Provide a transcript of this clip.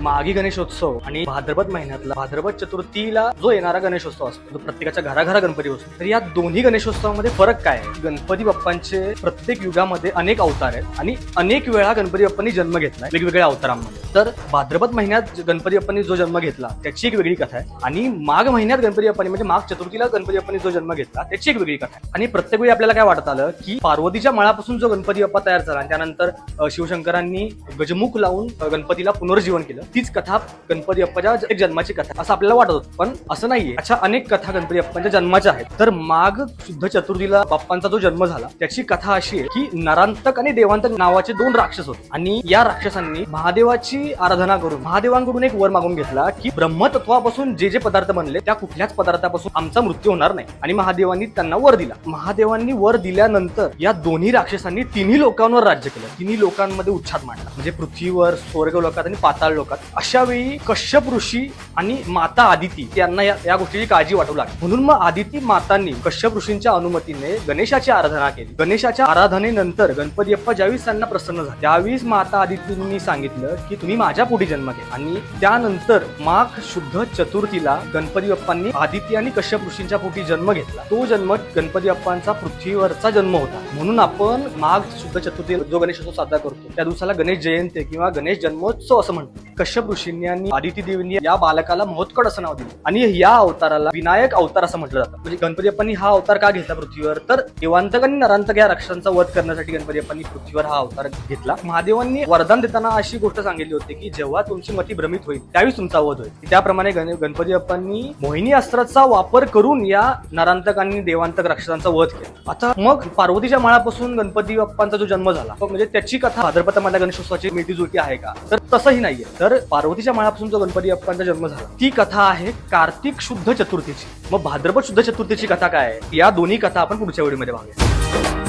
मागी गणेशोत्सव आणि भाद्रपद महिन्यातला भाद्रपद चतुर्थीला जो येणारा गणेशोत्सव असतो तो प्रत्येकाच्या घराघरा गणपती बसतो तर या दोन्ही गणेशोत्सवामध्ये फरक काय आहे? गणपती बाप्पांचे प्रत्येक युगामध्ये अनेक अवतार आहेत आणि अनेक वेळा गणपती बाप्पांनी जन्म घेतलाय वेगवेगळ्या अवतारांमध्ये. तर भाद्रपद महिन्यात गणपती बाप्पांनी जो जन्म घेतला त्याची एक वेगळी कथा आहे आणि माघ महिन्यात गणपती बाप्पांनी म्हणजे माघ चतुर्थीला गणपती बाप्पांनी जो जन्म घेतला त्याची एक वेगळी कथा आहे. आणि प्रत्येक वेळी आपल्याला काय वाटत आलं की पार्वतीच्या मळापासून जो गणपती बाप्पा तयार झाला आणि त्यानंतर शिवशंकरांनी गजमुख लावून गणपतीला पुनर्जीवन केलं तीच कथा गणपती अप्पाच्या एक जन्माची कथा. असं आपल्याला वाटत होतं. पण असं नाहीये. अशा अनेक कथा गणपती अप्पांच्या जन्माच्या आहेत. तर माघ शुद्ध चतुर्थीला बाप्पांचा जो जन्म झाला त्याची कथा अशी आहे की नरांतक आणि देवांतक नावाचे दोन राक्षस होते. आणि या राक्षसांनी महादेवाची आराधना करून महादेवांकडून एक वर मागून घेतला की ब्रह्मतत्वापासून जे जे पदार्थ बनले त्या कुठल्याच पदार्थापासून आमचा मृत्यू होणार नाही. आणि महादेवांनी त्यांना वर दिला. महादेवांनी वर दिल्यानंतर या दोन्ही राक्षसांनी तिन्ही लोकांवर राज्य केलं. तिन्ही लोकांमध्ये उच्छाद मांडला. म्हणजे पृथ्वीवर स्वर्ग लोकात आणि पाताळ लोकात अशा वेळी कश्यप ऋषी आणि माता आदिती यांना या, या गोष्टीची काळजी वाटू लागली. म्हणून मग आदिती मातांनी कश्यप ऋषींच्या अनुमतीने गणेशाची आराधना केली. गणेशाच्या आराधनेनंतर गणपती अप्पा ज्यावेळेस त्यांना प्रसन्न झाले त्यावेळेस माता आदितींनी सांगितलं की तुम्ही माझ्या पुढे जन्म घ्या. आणि त्यानंतर माघ शुद्ध चतुर्थीला गणपती बाप्पांनी आदिती आणि कश्यप ऋषींच्या पोटी जन्म घेतला. तो जन्म गणपती बाप्पांचा पृथ्वीवरचा जन्म होता. म्हणून आपण माघ शुद्ध चतुर्थी जो गणेशोत्सव साजरा करतो त्या दिवसाला गणेश जयंती किंवा गणेश जन्मोत्सव असं म्हणतो. कश्यप ऋषींनी आणि आदिती देवींनी या बालकाला महोत्कड असं नाव दिलं. आणि या अवताराला विनायक अवतार असं म्हटलं जातं. म्हणजे गणपती हा अवतार का घेतला पृथ्वीवर? तर देवांतक आणि नरांतक या राक्षसांचा वध करण्यासाठी गणपती बाप्पांनी पृथ्वीवर हा अवतार घेतला. महादेवांनी वरदान देताना अशी गोष्ट सांगितली होती की जेव्हा तुमची मती भ्रमित होईल त्यावेळी तुमचा वध होईल. त्याप्रमाणे गण- गणपती बाप्पांनी मोहिनी अस्त्राचा वापर करून या नरांतक आणि देवांतक राक्षसांचा वध केला. आता मग पार्वतीच्या माळापासून गणपती बाप्पांचा जो जन्म झाला म्हणजे त्याची कथा भाद्रपदामधल्या गणेशोत्सवाची मिळती जुळती आहे का? तर तसंही नाहीये. तर तर पार्वतीच्या माळापासून जो गणपती बाप्पांचा जन्म झाला ती कथा आहे कार्तिक शुद्ध चतुर्थीची. मग भाद्रपद शुद्ध चतुर्थीची कथा काय आहे? या दोन्ही कथा आपण पुढच्या वेळीमध्ये पाहूया